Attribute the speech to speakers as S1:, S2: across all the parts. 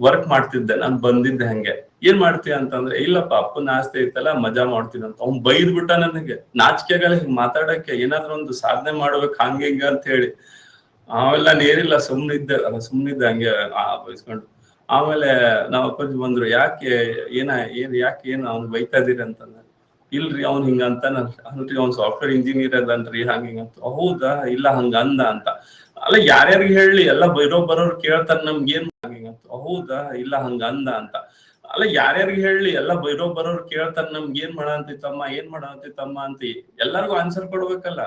S1: Work ಮಾಡ್ತಿದ್ದೆ. ನಾನು ಬಂದಿದ್ದೆ ಹಂಗೆ. ಏನ್ ಮಾಡ್ತೀಯ ಅಂತಂದ್ರೆ, ಇಲ್ಲಪ್ಪ, ಅಪ್ಪನ ಆಸ್ತಿ ಐತಲ್ಲ, ಮಜಾ ಮಾಡ್ತೀನಿ ಅಂತ. ಅವ್ನ್ ಬೈದ್ ಬಿಟ್ಟ ನನಗೆ. ನಾಚಿಕೆಗಲ್ಲ ಹಿಂಗ್ ಮಾತಾಡಕ್ಕೆ ಏನಾದ್ರೂ ಒಂದು ಸಾಧನೆ ಮಾಡ್ಬೇಕು, ಹಂಗೆ ಹಿಂಗ ಅಂತ ಹೇಳಿ. ಅವೆಲ್ಲ ನೀರಿಲ್ಲ ಸುಮ್ನಿದ್ದೆ ಅಲ್ಲ ಸುಮ್ನಿದ್ದೆ ಹಂಗೆ, ಆ, ಬೈಸ್ಕೊಂಡು. ಆಮೇಲೆ ನಾವ್ ಅಪ್ಪಾಜಿ ಬಂದ್ರು, ಯಾಕೆ, ಏನ, ಏನ್, ಯಾಕೆ, ಏನ್ ಅವ್ನ್ ಬೈತಾ ಇದೀರಿ ಅಂತಂದ್ರೆ ಇಲ್ರಿ, ಅವ್ನ್ ಹಿಂಗ ಅಂತ ಅಲ್ರಿ ಅವ್ನ್ ಸಾಫ್ಟ್ವೇರ್ ಇಂಜಿನಿಯರ್ ಅದನ್ರಿ, ಹಂಗ ಹಿಂಗ ಅಂತ. ಹೌದಾ? ಇಲ್ಲ, ಹಂಗ ಅಂದ, ಅಂತ. ಅಲ್ಲ, ಯಾರ್ಯಾರಿಗೆ ಹೇಳಿ, ಎಲ್ಲ ಬೈರೋ ಬರೋರು ಕೇಳ್ತಾರ, ನಮ್ಗೆ ಏನ್ ಹಂಗ ಅಂತ. ಹೌದಾ, ಇಲ್ಲ, ಹಂಗ ಅಂದ ಅಂತ. ಅಲ್ಲ, ಯಾರ್ಯಾರಿಗೆ ಹೇಳಿ, ಎಲ್ಲ ಬೈರೋ ಬರೋರು ಕೇಳ್ತಾರ, ನಮ್ಗೆ ಏನ್ ತಮ್ಮ ಏನ್ ಮಾಡ ತಮ್ಮ ಅಂತ ಎಲ್ಲಾರ್ಗು ಆನ್ಸರ್ ಕೊಡ್ಬೇಕಲ್ಲ.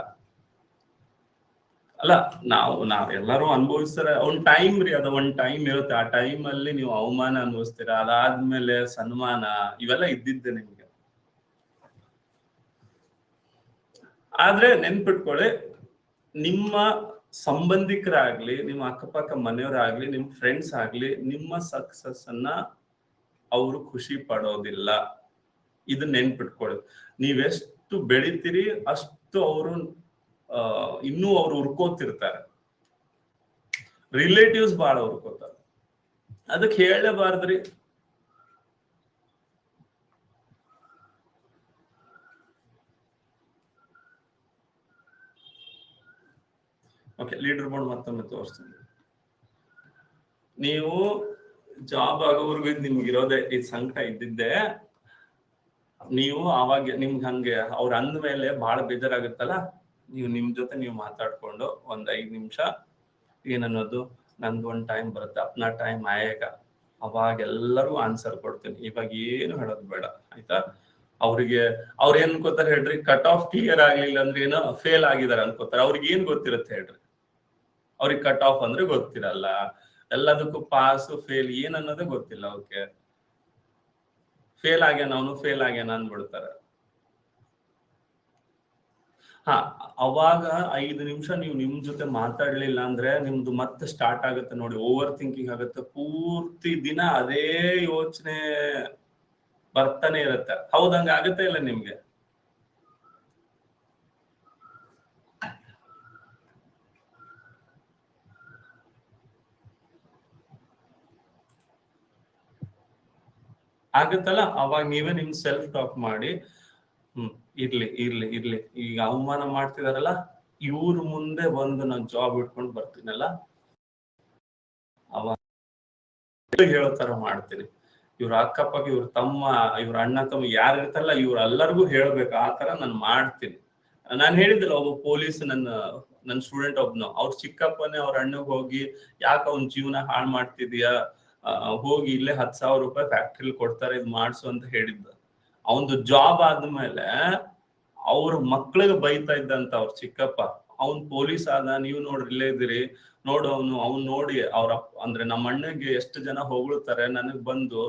S1: ಅಲ್ಲ, ನಾವು ನಾವ್ ಎಲ್ಲಾರು ಅನುಭವಿಸ್ತಾರ, ಒಂದ್ ಟೈಮ್ ರೀ, ಅದ ಒಂದ್ ಟೈಮ್ ಇರುತ್ತೆ. ಆ ಟೈಮ್ ಅಲ್ಲಿ ನೀವು ಅವಮಾನ ಅನುಭವಿಸ್ತೀರ? ಅದಾದ್ಮೇಲೆ ಸನ್ಮಾನ, ಇವೆಲ್ಲ ಇದ್ದಿದ್ದೆ ನಿಮ್ಗೆ. ಆದ್ರೆ ನೆನ್ಪಿಟ್ಕೊಳ್ಳಿ, ನಿಮ್ಮ ಸಂಬಂಧಿಕರಾಗ್ಲಿ, ನಿಮ್ಮ ಅಕ್ಕಪಕ್ಕ ಮನೆಯವರಾಗ್ಲಿ ನಿಮ್ ಫ್ರೆಂಡ್ಸ್ ಆಗ್ಲಿ, ನಿಮ್ಮ ಸಕ್ಸಸ್ ಅನ್ನ ಅವರು ಖುಷಿ ಪಡೋದಿಲ್ಲ. ಇದನ್ನ ನೆನ್ಪಿಟ್ಕೊಳ್ಳಿ ನೀವೆಷ್ಟು ಬೆಳಿತೀರಿ, ಅಷ್ಟು ಅವರು ಇನ್ನೂ ಅವ್ರು ಹುರ್ಕೋತಿರ್ತಾರೆ. ರಿಲೇಟಿವ್ಸ್ ಬಹಳ ಹುರ್ಕೋತಾರೆ. ಅದಕ್ಕೆ ಹೇಳಲೇಬಾರ್ದ್ರಿ ಓಕೆ ಲೀಡರ್ ಬೋರ್ಡ್ ಮತ್ತೊಮ್ಮೆ ತೋರಿಸ್ತೀನಿ. ನೀವು ಜಾಬ್ ಆಗೋವರೆಗೂ ನಿಮ್ಗೆ ಇರೋದೇ ಈ ಸಂಕಟ ಇದ್ದಿದ್ದೆ, ನೀವು ಅವಾಗ ನಿಮ್ಗೆ ಹಂಗೆ ಅವ್ರ ಅಂದ್ಮೇಲೆ ಬಹಳ ಬೇಜಾರಾಗುತ್ತಲ್ಲ, ನೀವು ನಿಮ್ ಜೊತೆ ನೀವು ಮಾತಾಡ್ಕೊಂಡು ಒಂದ್ ಐದ್ ನಿಮಿಷ ಏನನ್ನೋದು ನಂದು ಒಂದ್ ಟೈಮ್ ಬರುತ್ತೆ? ಅಪ್ನ ಟೈಮ್ ಆಯಾಗ. ಅವಾಗ ಎಲ್ಲರಿಗೂ ಆನ್ಸರ್ ಕೊಡ್ತೀನಿ. ಇವಾಗ ಏನು ಹೇಳೋದು ಬೇಡ, ಆಯ್ತಾ? ಅವ್ರಿಗೆ, ಅವ್ರ ಏನ್ ಅನ್ಕೋತಾರೆ ಹೇಳ್ರಿ? ಕಟ್ ಆಫ್ ಕ್ಲಿಯರ್ ಆಗ್ಲಿಲ್ಲ ಅಂದ್ರೆ ಏನೋ ಫೇಲ್ ಆಗಿದಾರೆ ಅನ್ಕೋತಾರೆ. ಅವ್ರಿಗೆ ಏನ್ ಗೊತ್ತಿರುತ್ತೆ ಹೇಳ್ರಿ? ಅವ್ರಿಗೆ ಕಟ್ ಆಫ್ ಅಂದ್ರೆ ಗೊತ್ತಿರಲ್ಲ. ಎಲ್ಲದಕ್ಕೂ ಪಾಸ್ ಫೇಲ್ ಏನ್ ಅನ್ನೋದು ಗೊತ್ತಿಲ್ಲ ಅವಕ್ಕೆ ಫೇಲ್ ಆಗ್ಯಾನ, ಅವನು ಫೇಲ್ ಆಗ್ಯಾನ ಅಂದ್ಬಿಡ್ತಾರೆ. ಹಾ, ಅವಾಗ ಐದು ನಿಮಿಷ ನೀವು ನಿಮ್ ಜೊತೆ ಮಾತಾಡ್ಲಿಲ್ಲ ಅಂದ್ರೆ ನಿಮ್ದು ಮತ್ತೆ ಸ್ಟಾರ್ಟ್ ಆಗುತ್ತೆ ನೋಡಿ ಓವರ್ ಥಿಂಕಿಂಗ್ ಆಗುತ್ತೆ. ಪೂರ್ತಿ ದಿನ ಅದೇ ಯೋಚನೆ ಬರ್ತಾನೆ ಇರುತ್ತೆ. ಹೌದಂಗ ಆಗತ್ತೆ ಇಲ್ಲ ನಿಮ್ಗೆ? ಆಗತ್ತಲ್ಲ? ಅವಾಗ ನೀವೇ ನಿಮ್ ಸೆಲ್ಫ್ ಟಾಕ್ ಮಾಡಿ, ಹ್ಮ್, ಇರ್ಲಿ ಇರ್ಲಿ ಇರ್ಲಿ. ಈಗ ಅವಮಾನ ಮಾಡ್ತಿದಾರಲ್ಲ, ಇವ್ರ ಮುಂದೆ ಒಂದು ನಾನ್ ಜಾಬ್ ಇಟ್ಕೊಂಡು ಬರ್ತೀನಲ್ಲ? ಅವ ಹೇಳೋ ತರ ಮಾಡ್ತೀನಿ. ಇವ್ರ ಅಕ್ಕಪಕ್ಕ, ಇವ್ರ ತಮ್ಮ, ಇವ್ರ ಅಣ್ಣ, ತಮ್ಮ ಯಾರು ಇರ್ತಾರಲ್ಲ ಇವ್ರ ಎಲ್ಲರಿಗೂ ಹೇಳ್ಬೇಕು, ಆ ತರ ನಾನು ಮಾಡ್ತೀನಿ. ನಾನ್ ಹೇಳಿದ್ರು ಒಬ್ಬ ಪೊಲೀಸ್ ನನ್ನ ನನ್ನ ಸ್ಟೂಡೆಂಟ್ ಒಬ್ನು. ಅವ್ರ ಚಿಕ್ಕಪ್ಪನೇ, ಅವ್ರ ಅಣ್ಣಗ್ ಹೋಗಿ, ಯಾಕೆ ಅವ್ನ ಜೀವನ ಹಾಳು ಮಾಡ್ತಿದ್ಯಾ? ಹೋಗಿ ಇಲ್ಲೇ ಹತ್ತು ಸಾವಿರ ರೂಪಾಯಿ ಫ್ಯಾಕ್ಟ್ರಿಲಿ ಕೊಡ್ತಾರೆ, ಇದು ಮಾಡ್ಸು ಅಂತ ಹೇಳಿದ್ದ. ಅವನ್ದು ಜಾಬ್ ಆದ್ಮೇಲೆ ಅವ್ರ ಮಕ್ಳಿಗೆ ಬೈತಾ ಇದ್ದಂತ ಅವ್ರ ಚಿಕ್ಕಪ್ಪ, ಅವ್ನ್ ಪೊಲೀಸ್ ಆದ, ನೀವು ನೋಡ್ರಿ ಇಲ್ಲೇ ಇದ್ದೀರಿ, ನೋಡು ಅವನು, ಅವ್ನ್ ನೋಡಿ ಅವ್ರ ಅಂದ್ರೆ ನಮ್ಮ ಅಣ್ಣಗೆ ಎಷ್ಟು ಜನ ಹೊಗಳ್ತಾರೆ, ನನಗ್ ಬಂದು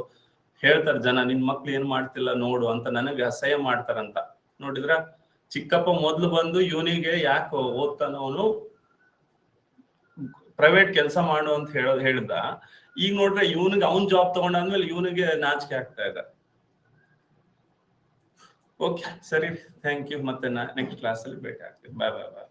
S1: ಹೇಳ್ತಾರೆ, ಜನ, ನಿನ್ ಮಕ್ಳು ಏನ್ ಮಾಡ್ತಿಲ್ಲ ನೋಡು ಅಂತ ನನಗೆ ಅಸಹ್ಯ ಮಾಡ್ತಾರಂತ. ನೋಡಿದ್ರ, ಚಿಕ್ಕಪ್ಪ ಮೊದ್ಲು ಬಂದು ಇವನಿಗೆ ಯಾಕೆ ಓದ್ತಾನ ಅವನು ಪ್ರೈವೇಟ್ ಕೆಲಸ ಮಾಡು ಅಂತ ಹೇಳೋದು ಹೇಳ್ದ ಈಗ ನೋಡ್ರೆ, ಇವನಿಗೆ ಅವನ್ ಜಾಬ್ ತಗೊಂಡಾದ್ಮೇಲೆ ಇವನಿಗೆ ನಾಚಿಕೆ ಆಗ್ತಾ ಇದೆ. ಓಕೆ ಸರಿ ಥ್ಯಾಂಕ್ ಯು ಮತ್ತೆ ನೆಕ್ಸ್ಟ್ ಕ್ಲಾಸ್ ಅಲ್ಲಿ ಭೇಟಿ ಆಗ್ತೀನಿ. ಬಾಯ್ ಬಾಯ್ ಬಾಯ್